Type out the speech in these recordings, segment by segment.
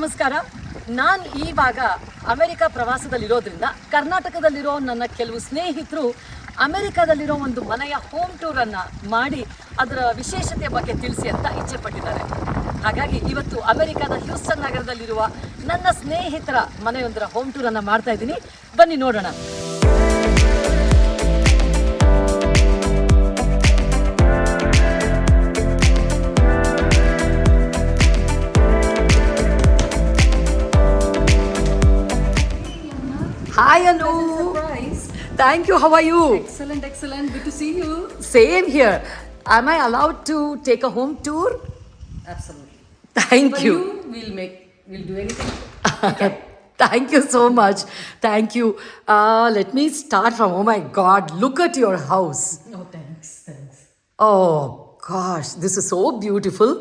ನಮಸ್ಕಾರ. ನಾನು ಈವಾಗ ಅಮೆರಿಕ ಪ್ರವಾಸದಲ್ಲಿರೋದ್ರಿಂದ ಕರ್ನಾಟಕದಲ್ಲಿರೋ ನನ್ನ ಕೆಲವು ಸ್ನೇಹಿತರು ಅಮೆರಿಕದಲ್ಲಿರೋ ಒಂದು ಮನೆಯ ಹೋಮ್ ಟೂರನ್ನು ಮಾಡಿ ಅದರ ವಿಶೇಷತೆ ಬಗ್ಗೆ ತಿಳಿಸಿ ಅಂತ ಇಚ್ಛೆ ಪಟ್ಟಿದ್ದಾರೆ ಹಾಗಾಗಿ ಇವತ್ತು ಅಮೆರಿಕದ ಹ್ಯೂಸ್ಟನ್ ನಗರದಲ್ಲಿರುವ ನನ್ನ ಸ್ನೇಹಿತರ ಮನೆಯೊಂದರ ಹೋಮ್ ಟೂರನ್ನು ಮಾಡ್ತಾ ಇದ್ದೀನಿ. ಬನ್ನಿ ನೋಡೋಣ. Hi Anu Surprise. Thank you how are you Excellent, excellent. Good to see you. Same here Am I allowed to take a home tour? Absolutely. Thank you. You you, we'll make, we'll do anything. Thank you so much. Thank you. Uh, let me start from, oh my God, look at your house. Oh, thanks, thanks. Oh gosh, this is so beautiful.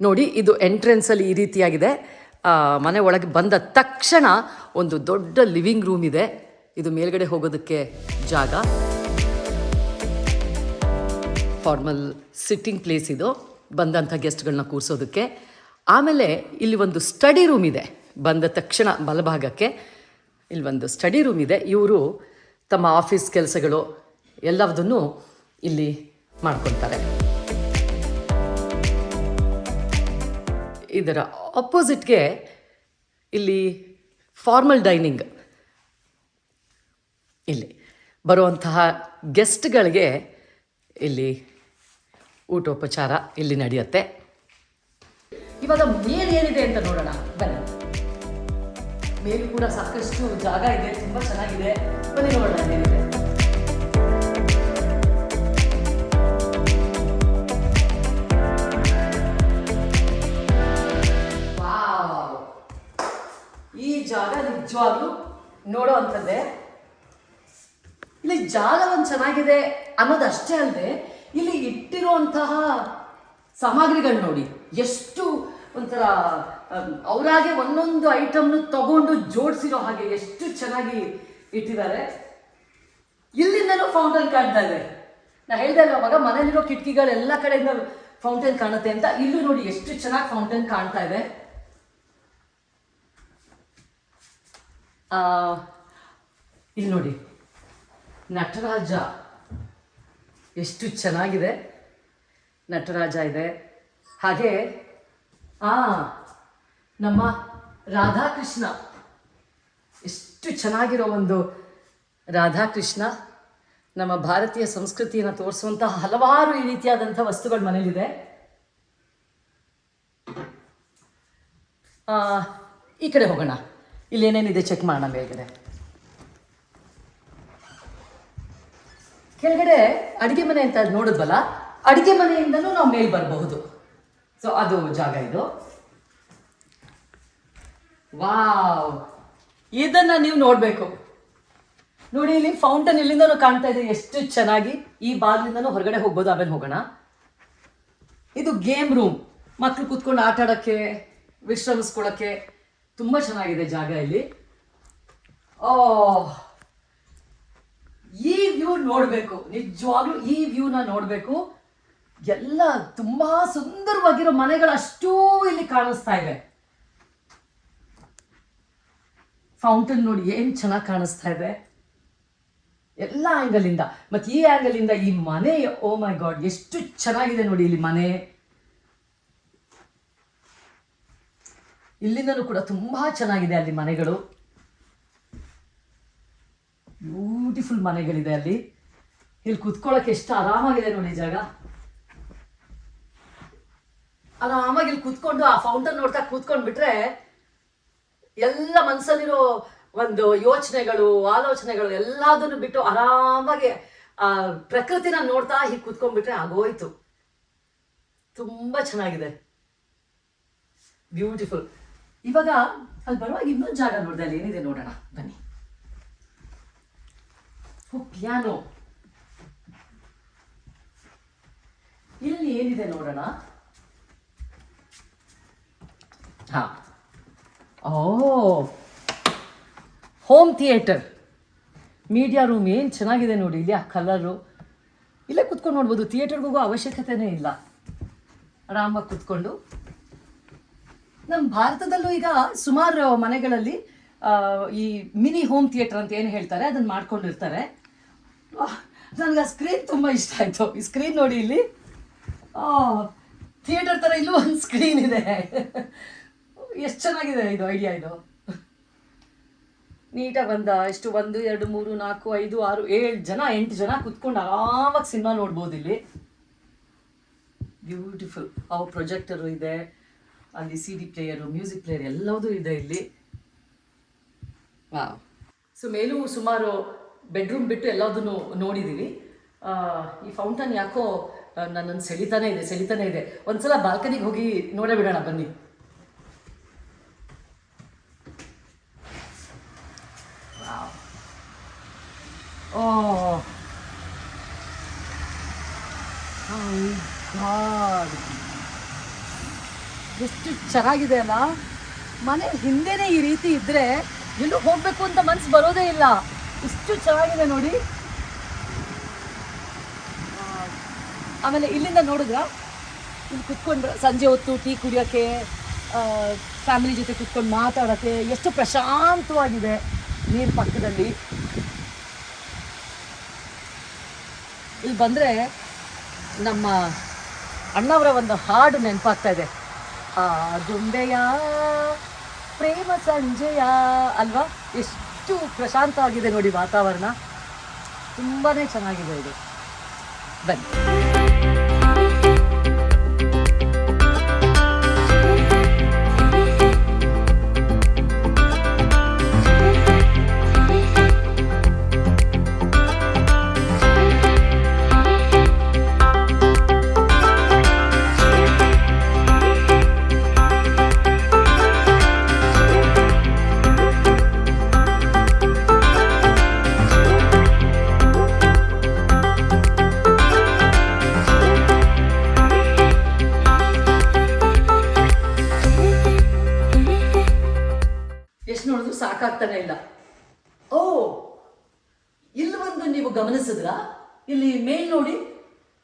ನೋಡಿ ಇದು ಎಂಟ್ರೆನ್ಸಲ್ಲಿ ಈ ರೀತಿಯಾಗಿದೆ ಆ, ಮನೆ ಒಳಗೆ ಬಂದ ತಕ್ಷಣ ಒಂದು ದೊಡ್ಡ ಲಿವಿಂಗ್ ರೂಮ್ ಇದೆ. ಇದು ಮೇಲ್ಗಡೆ ಹೋಗೋದಕ್ಕೆ ಜಾಗ. ಫಾರ್ಮಲ್ ಸಿಟ್ಟಿಂಗ್ ಪ್ಲೇಸ್ ಇದು. ಬಂದಂಥ ಗೆಸ್ಟ್ಗಳನ್ನ ಕೂರಿಸೋದಕ್ಕೆ. ಆಮೇಲೆ ಇಲ್ಲಿ ಒಂದು ಸ್ಟಡಿ ರೂಮ್ ಇದೆ. ಬಂದ ತಕ್ಷಣ ಬಲಭಾಗಕ್ಕೆ ಇಲ್ಲಿ ಒಂದು ಸ್ಟಡಿ ರೂಮ್ ಇದೆ. ಇವರು ತಮ್ಮ ಆಫೀಸ್ ಕೆಲಸಗಳು ಎಲ್ಲದನ್ನು ಇಲ್ಲಿ ಮಾಡ್ಕೊತಾರೆ ಇದರ ಅಪೋಸಿಟ್ಗೆ ಇಲ್ಲಿ ಫಾರ್ಮಲ್ ಡೈನಿಂಗ್ ಇಲ್ಲಿ ಬರುವಂತಹ ಗೆಸ್ಟ್ಗಳಿಗೆ ಇಲ್ಲಿ ಊಟೋಪಚಾರ ಇಲ್ಲಿ ನಡೆಯುತ್ತೆ. ಇವಾಗ ಮೇಲ್ ಏನಿದೆ ಅಂತ ನೋಡೋಣ. ಬನ್ನಿ. ಮೇಲೆ ಕೂಡ ಸಾಕಷ್ಟು ಜಾಗ ಇದೆ, ತುಂಬ ಚೆನ್ನಾಗಿದೆ. ಬನ್ನಿ ನೋಡೋಣ ಏನಿದೆ. ಜಾಗ ನಿಜವಾಗ್ಲೂ ನೋಡೋ ಅಂಥದ್ದೇ? ಇಲ್ಲಿ ಜಾಗ ಒಂದು ಚೆನ್ನಾಗಿದೆ ಅನ್ನೋದಷ್ಟೇ ಅಲ್ಲದೆ ಇಲ್ಲಿ ಇಟ್ಟಿರುವಂತಹ ಸಾಮಗ್ರಿಗಳು ನೋಡಿ. ಎಷ್ಟು ಒಂಥರ ಅವರಾಗೆ ಒಂದೊಂದು ಐಟಮ್ನು ತಗೊಂಡು ಜೋಡಿಸಿರೋ ಹಾಗೆ ಎಷ್ಟು ಚೆನ್ನಾಗಿ ಇಟ್ಟಿದ್ದಾರೆ. ಇಲ್ಲಿಂದನೂ ಫೌಂಟೇನ್ ಕಾಣ್ತಾ ಇದೆ. ನಾ ಹೇಳ್ದೆ ಅವಾಗ ಮನೇಲಿರೋ ಕಿಟಕಿಗಳೆಲ್ಲ ಕಡೆಯಿಂದ ಫೌಂಟೇನ್ ಕಾಣುತ್ತೆ ಅಂತ. ಇಲ್ಲೂ ನೋಡಿ ಎಷ್ಟು ಚೆನ್ನಾಗಿ ಫೌಂಟೇನ್ ಕಾಣ್ತಾ ಇದೆ. ಇಲ್ಲಿ ನೋಡಿ, ನಟರಾಜ. ಎಷ್ಟು ಚೆನ್ನಾಗಿದೆ. ನಟರಾಜ ಇದೆ. ಹಾಗೆ, ಆ, ನಮ್ಮ ರಾಧಾಕೃಷ್ಣ. ಎಷ್ಟು ಚೆನ್ನಾಗಿರೋ ಒಂದು ರಾಧಾಕೃಷ್ಣ. ನಮ್ಮ ಭಾರತೀಯ ಸಂಸ್ಕೃತಿಯನ್ನು ತೋರಿಸುವಂತಹ ಹಲವಾರು ಈ ರೀತಿಯಾದಂಥ ವಸ್ತುಗಳು ಮನೇಲಿದೆ. ಈ ಕಡೆ ಹೋಗೋಣ. ಇಲ್ಲಿ ಏನೇನಿದೆ ಚೆಕ್ ಮಾಡೋಣ ಮೇಲ್ಗಡೆ. ಕೆಳಗಡೆ ಅಡಿಗೆ ಮನೆ ಅಂತ ನೋಡಿದ್ವಲ್ಲ, ಅಡಿಗೆ ಮನೆಯಿಂದನೂ ನಾವು ಮೇಲ್ ಬರಬಹುದು. ಸೊ ಅದು ಜಾಗ ಇದು. ವಾವ್! ಇದನ್ನ ನೀವು ನೋಡಬೇಕು. ನೋಡಿ, ಇಲ್ಲಿ ಫೌಂಟನ್ ಇಲ್ಲಿಂದನೂ ಕಾಣ್ತಾ ಇದೆ, ಎಷ್ಟು ಚೆನ್ನಾಗಿ. ಈ ಬಾಗಿಲಿಂದನೂ ಹೊರಗಡೆ ಹೋಗ್ಬೋದು, ಆಮೇಲೆ ಹೋಗೋಣ. ಇದು ಗೇಮ್ ರೂಮ್ ಮಕ್ಕಳು ಕೂತ್ಕೊಂಡು ಆಟ ಆಡೋಕ್ಕೆ, ವಿಶ್ರಮಿಸ್ಕೊಳ್ಳೋಕ್ಕೆ. ತುಂಬ ಚೆನ್ನಾಗಿದೆ ಜಾಗ ಇಲ್ಲಿ. ಓ, ಈ ವ್ಯೂ ನೋಡಬೇಕು. ನಿಜವಾಗ್ಲೂ ಈ ವ್ಯೂನ ನೋಡಬೇಕು. ಎಲ್ಲ ತುಂಬಾ ಸುಂದರವಾಗಿರೋ ಮನೆಗಳು ಅಷ್ಟೂ ಇಲ್ಲಿ ಕಾಣಿಸ್ತಾ ಇದೆ. ಫೌಂಟನ್ ನೋಡಿ ಏನ್ ಚೆನ್ನಾಗಿ ಕಾಣಿಸ್ತಾ ಇದೆ. ಎಲ್ಲ ಆಂಗಲ್ ಇಂದ. ಮತ್ತೆ ಈ ಆಂಗಲ್ ಇಂದ ಈ ಮನೆ ಓ ಮೈ ಗಾಡ್ ಎಷ್ಟು ಚೆನ್ನಾಗಿದೆ ನೋಡಿ ಇಲ್ಲಿ ಮನೆ. ಇಲ್ಲಿಂದನೂ ಕೂಡ ತುಂಬ ಚೆನ್ನಾಗಿದೆ ಅಲ್ಲಿ ಮನೆಗಳು. ಬ್ಯೂಟಿಫುಲ್ ಮನೆಗಳಿದೆ ಅಲ್ಲಿ. ಇಲ್ಲಿ ಕುತ್ಕೊಳ್ಳೋಕೆ ಎಷ್ಟು ಆರಾಮಾಗಿದೆ ನೋಡಿ ಜಾಗ. ಆರಾಮಾಗಿ ಇಲ್ಲಿ ಕುತ್ಕೊಂಡು ಆ ಫೌಂಟನ್ ನೋಡ್ತಾ ಕೂತ್ಕೊಂಡು ಬಿಟ್ರೆ ಎಲ್ಲ ಮನಸ್ಸಲ್ಲಿರೋ ಒಂದು ಯೋಚನೆಗಳು, ಆಲೋಚನೆಗಳು ಎಲ್ಲದನ್ನು ಬಿಟ್ಟು ಆರಾಮಾಗಿ, ಆ, ಪ್ರಕೃತಿನ ನೋಡ್ತಾ ಹೀಗೆ ಕುತ್ಕೊಂಡ್ಬಿಟ್ರೆ ಆಗೋಯ್ತು. ತುಂಬಾ ಚೆನ್ನಾಗಿದೆ. ಬ್ಯೂಟಿಫುಲ್ ಇವಾಗ ಅಲ್ಲಿ ಬರುವಾಗ ಇನ್ನೊಂದು ಜಾಗ ನೋಡಿದೆ ಅಲ್ಲಿ ಏನಿದೆ ನೋಡೋಣ, ಬನ್ನಿ. ಪಿಯಾನೋ ಇಲ್ಲಿ ಏನಿದೆ ನೋಡೋಣ? ಹಾ. ಓ. ಹೋಮ್ ಥಿಯೇಟರ್ ಮೀಡಿಯಾ ರೂಮ್ ಏನು ಚೆನ್ನಾಗಿದೆ ನೋಡಿ ಇಲ್ಲಿ ಆ ಕಲರು ಇಲ್ಲೇ ಕುತ್ಕೊಂಡು ನೋಡ್ಬೋದು ಥಿಯೇಟರ್ಗೂ ಅವಶ್ಯಕತೆನೇ ಇಲ್ಲ. ಆರಾಮಾಗಿ ಕುತ್ಕೊಂಡು. ನಮ್ಮ ಭಾರತದಲ್ಲೂ ಈಗ ಸುಮಾರು ಮನೆಗಳಲ್ಲಿ ಈ ಮಿನಿ ಹೋಮ್ ಥಿಯೇಟರ್ ಅಂತ ಏನು ಹೇಳ್ತಾರೆ ಅದನ್ನ ಮಾಡ್ಕೊಂಡಿರ್ತಾರೆ. ನನಗೆ ಆ ಸ್ಕ್ರೀನ್ ತುಂಬ ಇಷ್ಟ ಆಯಿತು. ಈ ಸ್ಕ್ರೀನ್ ನೋಡಿ ಇಲ್ಲಿ. ಥಿಯೇಟರ್ ಥರ ಇಲ್ಲೂ ಒಂದು ಸ್ಕ್ರೀನ್ ಇದೆ. ಎಷ್ಟು ಚೆನ್ನಾಗಿದೆ ಇದು ಐಡಿಯಾ ಇದು. ನೀಟಾಗಿ ಬಂದ ಎಷ್ಟು ಒಂದು, ಎರಡು, ಮೂರು, ನಾಲ್ಕು, ಐದು, ಆರು, ಏಳು ಜನ, ಎಂಟು ಜನ ಕುತ್ಕೊಂಡು ಆರಾಮಾಗಿ ಸಿನಿಮಾ ನೋಡ್ಬೋದು ಇಲ್ಲಿ. ಬ್ಯೂಟಿಫುಲ್ ಅವು ಪ್ರೊಜೆಕ್ಟರು ಇದೆ. ಅಲ್ಲಿ C D player music player ಎಲ್ಲವೂ ಇದೆ ಇಲ್ಲಿ. ಸೊ ಮೇಲೂ ಸುಮಾರು ಬೆಡ್ರೂಮ್ ಬಿಟ್ಟು ಎಲ್ಲದನ್ನು ನೋಡಿದ್ದೀವಿ ಈ ಫೌಂಟನ್ ಯಾಕೋ ನನ್ನನ್ನು ಸೆಳಿತಾನೆ ಇದೆ ಸೆಳಿತಾನೆ ಇದೆ. ಒಂದ್ಸಲ ಬಾಲ್ಕನಿಗೆ ಹೋಗಿ ನೋಡೇ ಬಿಡೋಣ ಬನ್ನಿ. ಓ ಗಾಡ್ ಎಷ್ಟು ಚೆನ್ನಾಗಿದೆ ಅಲ್ಲ? ಮನೆ ಹಿಂದೆನೇ ಈ ರೀತಿ ಇದ್ದರೆ ಎಲ್ಲೂ ಹೋಗ್ಬೇಕು ಅಂತ ಮನಸ್ಸು ಬರೋದೇ ಇಲ್ಲ. ಇಷ್ಟು ಚೆನ್ನಾಗಿದೆ ನೋಡಿ. ಆಮೇಲೆ ಇಲ್ಲಿಂದ ನೋಡಿದ್ರ? ಇಲ್ಲಿ ಕುತ್ಕೊಂಡು ಸಂಜೆ ಹೊತ್ತು ಟೀ ಕುಡಿಯೋಕ್ಕೆ ಫ್ಯಾಮಿಲಿ ಜೊತೆ ಕುತ್ಕೊಂಡು ಮಾತಾಡೋಕ್ಕೆ ಎಷ್ಟು ಪ್ರಶಾಂತವಾಗಿದೆ ನೀರು ಪಕ್ಕದಲ್ಲಿ. ಇಲ್ಲಿ ಬಂದರೆ ನಮ್ಮ ಅಣ್ಣವರ ಒಂದು ಹಾಡು ನೆನಪಾಗ್ತಾ ಇದೆ. ಆ ಪ್ರೇಮ ಸಂಜೆಯ ಅಲ್ವಾ? ಎಷ್ಟು ಪ್ರಶಾಂತವಾಗಿದೆ ನೋಡಿ ವಾತಾವರಣ. ತುಂಬಾ ಚೆನ್ನಾಗಿದೆ ಇದು. ಬನ್ನಿ.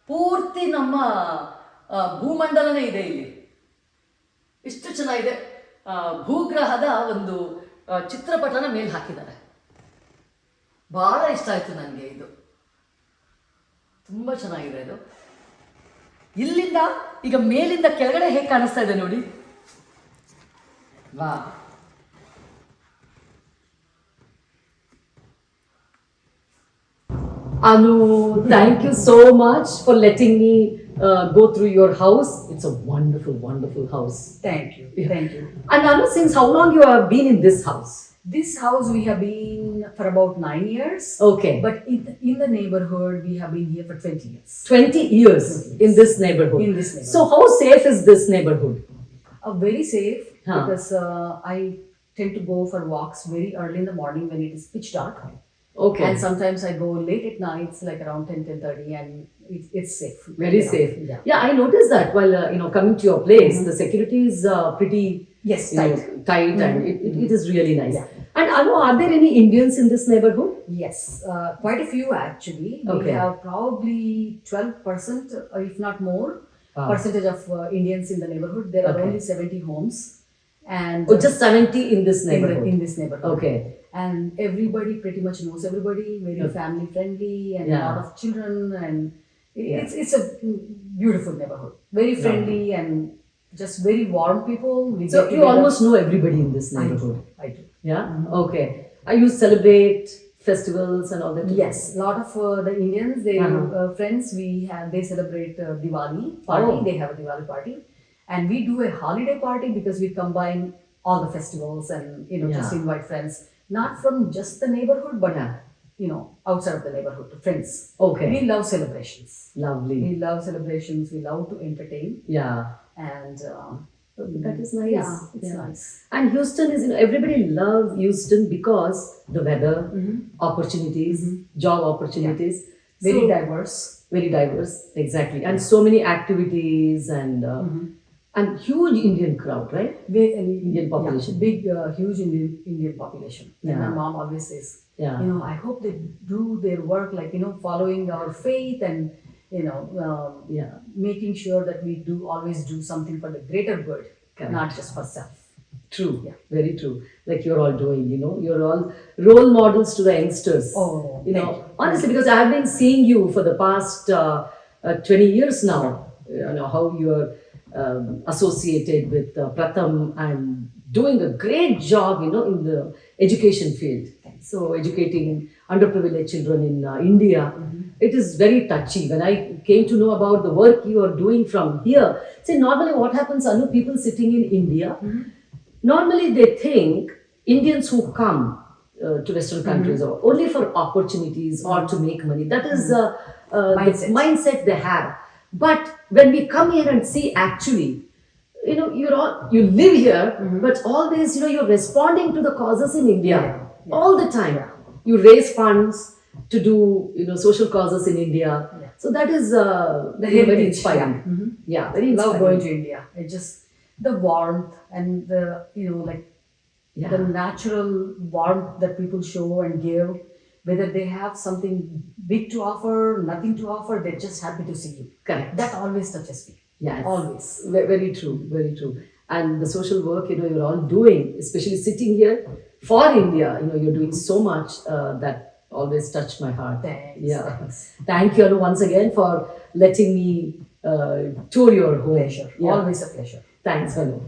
ಪೂರ್ತಿ ನಮ್ಮ ಭೂಮಂಡಲನೇ ಇದೆ ಇಲ್ಲಿ. ಇಷ್ಟು ಚೆನ್ನಾಗಿದೆ. ಭೂಗ್ರಹದ ಒಂದು ಚಿತ್ರಪಟನ ಮೇಲೆ ಹಾಕಿದ್ದಾರೆ. ಬಹಳ ಇಷ್ಟ ಆಯ್ತು ನನಗೆ ಇದು. ತುಂಬಾ ಚೆನ್ನಾಗಿದೆ ಇದು. ಇಲ್ಲಿಂದ, ಈಗ ಮೇಲಿಂದ ಕೆಳಗಡೆ ಹೇಗೆ ಕಾಣಿಸ್ತಾ ಇದೆ ನೋಡಿ. ವಾ. Anu, thank you so much for letting me uh, go through your house. It's a wonderful, wonderful house. Thank you. Thank you. And Anu, since how long you have been in this house? This house we have been for about nine years. Okay, But in the, in the neighborhood, we have been here for 20 years. 20 years in this neighborhood. In this neighborhood. So how safe is this neighborhood? Uh, very safe Huh. because uh, I tend to go for walks very early in the morning when it is pitch dark. Okay, And sometimes I go late at nights, like around 10, 10.30 and it's, it's safe. very safe. Yeah. Yeah, I noticed that while uh, you know coming to your place, the security is uh, pretty Yes, you know, tight. tight and it, it, it is really nice. Yeah. And Anu, are there any Indians in this neighborhood? Yes, uh, quite a few actually. Okay. We have probably 12% or if not more Wow. percentage of uh, Indians in the neighborhood. There are Okay. only 70 homes. And Oh, just 70 in this in, the, neighborhood. in this neighborhood. Okay. And everybody pretty much knows everybody, very Okay. family friendly, and Yeah. a lot of children. And it- Yeah. it's, it's a beautiful neighborhood. Very friendly and just very warm people. We So you almost know everybody in this I neighborhood. do. I do. Yeah. Okay. Are you celebrate festivals and all that? Yes, a lot of uh, the Indians, they Uh-huh. uh, friends, we have they celebrate uh, Diwali party. Oh. They have a Diwali party, and we do a holiday party because we combine all the festivals and you know just invite friends, not from just the neighborhood, but Yeah. you know outside of the neighborhood, to friends. Okay. We love celebrations. Lovely. We love celebrations. We love to entertain, Yeah. and uh, That is nice. yeah, it's nice. And Houston is, you know, everybody loves Houston because the weather, Mhm. opportunities, job opportunities. Very So- diverse. very diverse. Exactly. And so many activities and uh, Mhm. And huge Indian crowd, right? Big, Indian population. yeah, big, uh, huge Indian Indian population. And my mom always says, Yeah. you know, I hope they do their work like you know, following our faith and you know, um, Yeah. making sure that we do always do something for the greater good. Correct. not just for self. True, Yeah. very true. Like you're all doing, you know, you're all role models to the youngsters. Oh, you know, you. honestly, because I've been seeing you for the past uh, uh, 20 years now, you know, how you're um, associated with uh, Pratham and doing a great job, you know, in the education field. So, educating underprivileged children in uh, India, it is very touchy. When I came to know about the work you are doing from here, see, normally what happens, Anu, people sitting in India, normally they think Indians who come uh, to Western countries are only for opportunities or to make money. That is uh, uh, Mindset. the mindset they have. But when we come here and see actually, you know, you're all you live here, but always, you know, you're responding to the causes in India Yeah, yeah. all the time. You raise funds to do, you know, social causes in India. Yeah. So that is uh, The very heritage, inspiring. yeah. Mhm. Yeah, very love going to India. It just the warmth and the you know like Yeah. the natural warmth that people show and give. Whether they have something big to offer, nothing to offer, they're just happy to see you. Correct. That always touches me. Yes. Always. Ve- Very true, very true. And the social work, you know, you're all doing, especially sitting here for India, you know, you're doing so much uh, that always touched my heart. Thanks. Yeah. Thanks. Thank you, Anu, once again for letting me uh, tour your home. Pleasure. Yeah. Always a pleasure. Thanks, Anu.